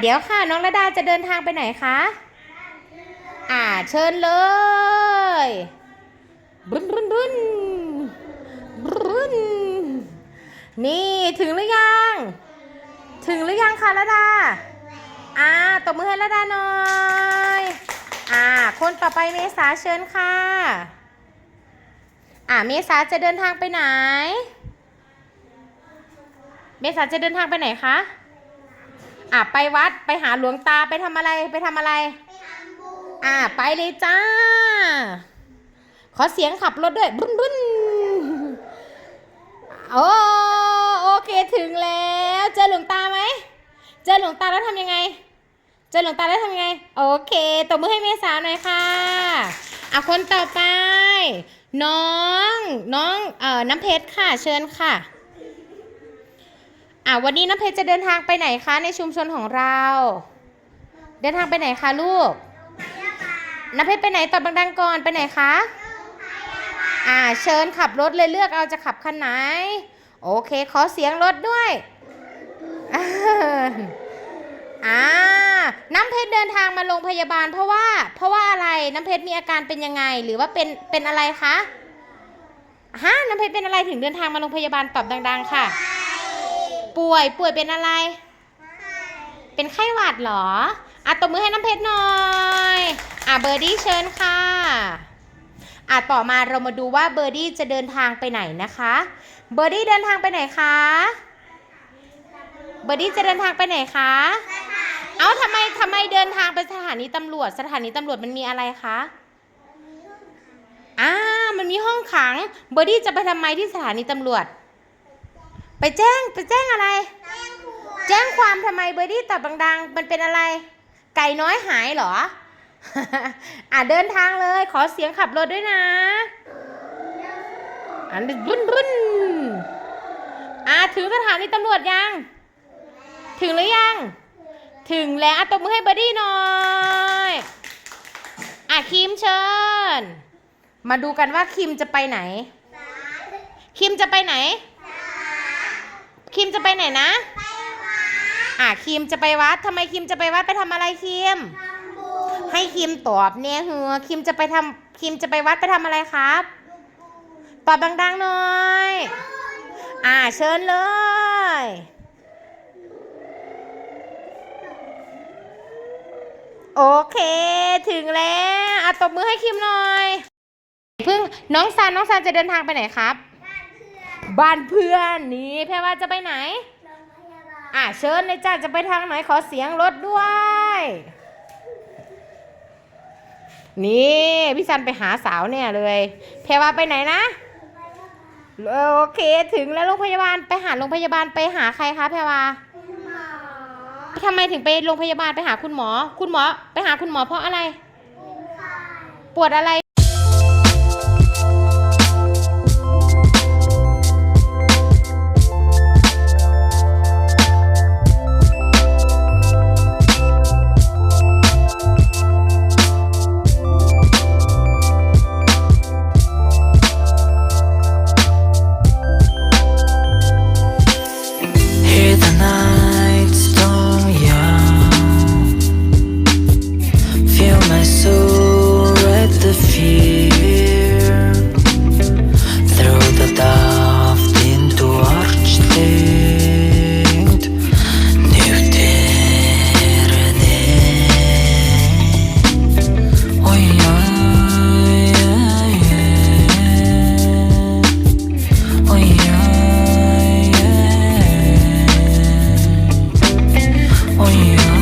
เดี๋ยวค่ะน้องระดาจะเดินทางไปไหนคะ อ่าเชิญเลยบึ้นบึ้นบึ้นบึ้นนี่ถึงหรือยัง ถึงหรือยังคะระดา อ่าตบมือให้ระดาหน่อย อ่า คนต่อไปเมษาเชิญค่ะ อ่าเมษาจะเดินทางไปไหน เมษาจะเดินทางไปไหนคะ อะไปวัดไปหาหลวงตาไปทำอะไรไปทำอะไรอะไปเลยจ้า ขอเสียงขับรถด้วยบึ้นบึ้นโอ้โอเคถึงแล้ว เจอหลวงตาไหมเจอหลวงตาแล้วทำยังไง เจอหลวงตาแล้วทำยังไง โอเคตบมือให้เมษาหน่อยค่ะอะคนต่อไป น้องน้องเอ่อน้ำเพชรค่ะเชิญค่ะ อะวันนี้น้ำเพชรจะเดินทางไปไหนคะในชุมชนของเรา เดินทางไปไหนคะลูกน้ำเพชรไปไหนตอบดังๆก่อนไปไหนคะอ่าเชิญขับรถเลยเลือกเอาจะขับคันไหน โอเคขอเสียงรถด้วยอ่าน้ำเพชรเดินทางมาโรงพยาบาล เพราะว่า เพราะว่าอะไรน้ำเพชรมีอาการเป็นยังไง หรือว่าเป็นเป็นอะไรคะฮะน้ำเพชรเป็นอะไรถึงเดินทางมาโรงพยาบาลตอบดัง ๆ ค่ะ ป่วย ป่วยเป็นอะไร เป็นไข้หวัดเหรอ อะตบมือให้น้ำเพชรหน่อย อะเบอร์ดี้เชิญค่ะ อะต่อมาเรามาดูว่าเบอร์ดี้จะเดินทางไปไหนนะคะ เบอร์ดี้เดินทางไปไหนคะ เบอร์ดี้จะเดินทางไปไหนคะ เอ้าทำไมทำไมเดินทางไปสถานีตำรวจ สถานีตำรวจมันมีอะไรคะอ่ามันมีห้องขัง เบอร์ดี้จะไปทำไมที่สถานีตำรวจ ไปแจ้งไปแจ้งอะไร แจ้งความทำไมเบอร์ดี้ตอบดังๆ มันเป็นอะไร ไก่น้อยหายเหรอ อะเดินทางเลย ขอเสียงขับรถด้วยนะอันบุ้นบุ้นอะถึงสถานีตำรวจยัง ถึงหรือยัง ถึงแล้วตบมือให้เบอร์ดี้หน่อยอะคิมเชิญ มาดูกันว่าคิมจะไปไหน คิมจะไปไหน คิมจะไปไหนนะ อะคิมจะไปวัดทำไมคิมจะไปวัดไปทำอะไรคิม ให้คิมตอบเนี่ยเฮือคิมจะไปทำคิมจะไปวัดไปทำอะไรครับ ตอบดังๆหน่อย อ่าเชิญเลยโอเค ถึงแล้วอะตบมือให้คิมหน่อย เพิ่งน้องซันน้องซันจะเดินทางไปไหนครับ บ้านเพื่อนนี่แพรว่าจะไปไหน อะเชิญเลยจ้าจะไปทางไหนขอเสียงรถด้วย นี่พี่ซันไปหาสาวเนี่ยเลย แพรว่าไปไหนนะโอเคถึงแล้วโรงพยาบาลไปหาโรงพยาบาลไปหาใครคะแพรว่าทำไมถึงไปโรงพยาบาลไปหาคุณหมอ คุณหมอ ไปหาคุณหมอเพราะอะไร ปวดอะไร you